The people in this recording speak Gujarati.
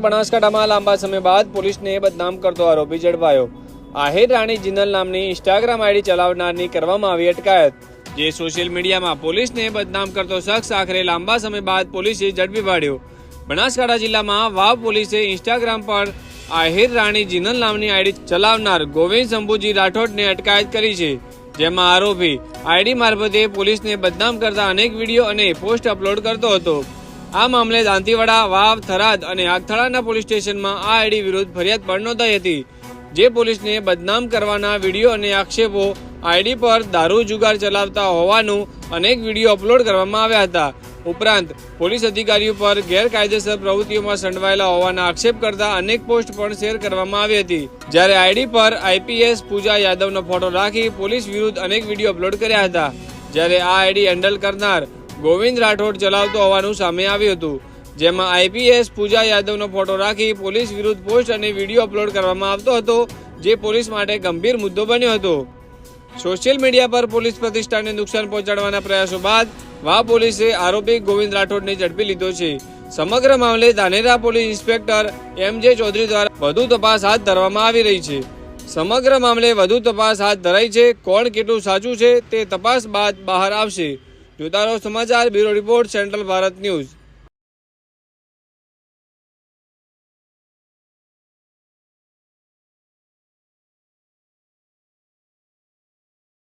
બનાસકાંઠામાં લાંબા સમય બાદ પોલીસને બદનામ કરતો આરોપી ઝડપાયો આહિર રાણી જિનલ નામની ઇન્સ્ટાગ્રામ આઈડી ચલાવનારની કરવામાં આવી અટકાયત. જે સોશિયલ મીડિયામાં પોલીસને બદનામ કરતો શખ્સ આખરે લાંબા સમય બાદ પોલીસે ઝડપી પાડ્યો બનાસકાંઠા જિલ્લામાં વાવ પોલીસે ઇન્સ્ટાગ્રામ પર આહિર રાણી જિનલ નામની આઈડી ચલાવનાર ગોવિંદ શંભુજી રાઠોડને અટકાયત કરી છે. જેમાં આરોપી આઈડી મારફતે પોલીસને બદનામ કરતા અનેક વીડિયો અને પોસ્ટ અપલોડ કરતો હતો. આ મામલે દાંતીવાડા, વાવ, થરાદ અને આગથળાના પોલીસ સ્ટેશનમાં આ આઈડી વિરુદ્ધ ફરિયાદ પણ નોંધાઈ હતી. જે પોલીસને બદનામ કરવાના વીડિયો અને આક્ષેપો આઈડી પર દારૂ જુગાર ચલાવતા હોવાનું અનેક વીડિયો અપલોડ કરવામાં આવ્યા હતા. ઉપરાંત, પોલીસ અધિકારીઓ પર ગેરકાયદેસર પ્રવૃત્તિઓમાં સંડવાયેલા હોવાના આક્ષેપ કરતા અનેક પોસ્ટ પણ શેર કરવામાં આવી હતી. જ્યારે આઈડી પર આઈપીએસ પૂજા યાદવનો ફોટો રાખી પોલીસ વિરુદ્ધ અનેક વીડિયો અપલોડ કર્યા હતા. જ્યારે આ આઈડી હેન્ડલ કરનાર ગોવિંદ રાઠોડ ચલાવતો હોવાનું સામે આવ્યું હતું. જેમાં આઈપીએસ પૂજા યાદવનો ફોટો રાખી પોલીસ વિરુદ્ધ પોસ્ટ અને વીડિયો અપલોડ કરવામાં આવતો હતો, જે પોલીસ માટે ગંભીર મુદ્દો બન્યો હતો. સોશિયલ મીડિયા પર પોલીસ પ્રતિષ્ઠાને નુકસાન પહોંચાડવાના પ્રયાસો બાદ વા પોલીસે આરોપી ગોવિંદ રાઠોડને ઝડપી લીધો છે. સમગ્ર મામલે ધાનેરા પોલીસ ઇન્સ્પેક્ટર એમ જે ચૌધરી દ્વારા વધુ તપાસ હાથ ધરવામાં આવી રહી છે. સમગ્ર મામલે વધુ તપાસ હાથ ધરાઈ છે. કોણ કેટલું સાચું છે તે તપાસ બાદ બહાર આવશે. જોતા રહો સમાચાર bureau report central Bharat news.